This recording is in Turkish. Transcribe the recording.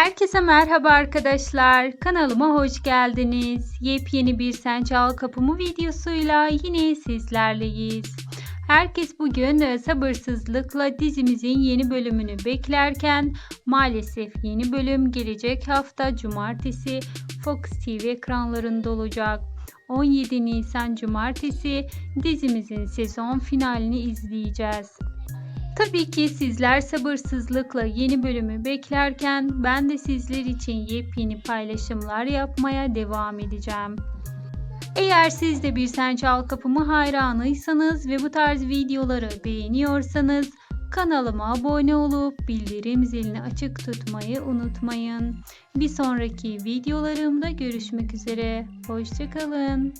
Herkese merhaba arkadaşlar. Kanalıma hoş geldiniz. Yepyeni bir Sen Çal Kapımı videosuyla yine sizlerleyiz. Herkes bugün e, sabırsızlıkla dizimizin yeni bölümünü beklerken maalesef yeni bölüm gelecek hafta cumartesi Fox TV ekranlarında olacak. 17 Nisan cumartesi dizimizin sezon finalini izleyeceğiz. Tabii ki sizler sabırsızlıkla yeni bölümü beklerken ben de sizler için yepyeni paylaşımlar yapmaya devam edeceğim. Eğer siz de bir Sen Çal Kapımı hayranıysanız ve bu tarz videoları beğeniyorsanız kanalıma abone olup bildirim zilini açık tutmayı unutmayın. Bir sonraki videolarımda görüşmek üzere. Hoşçakalın.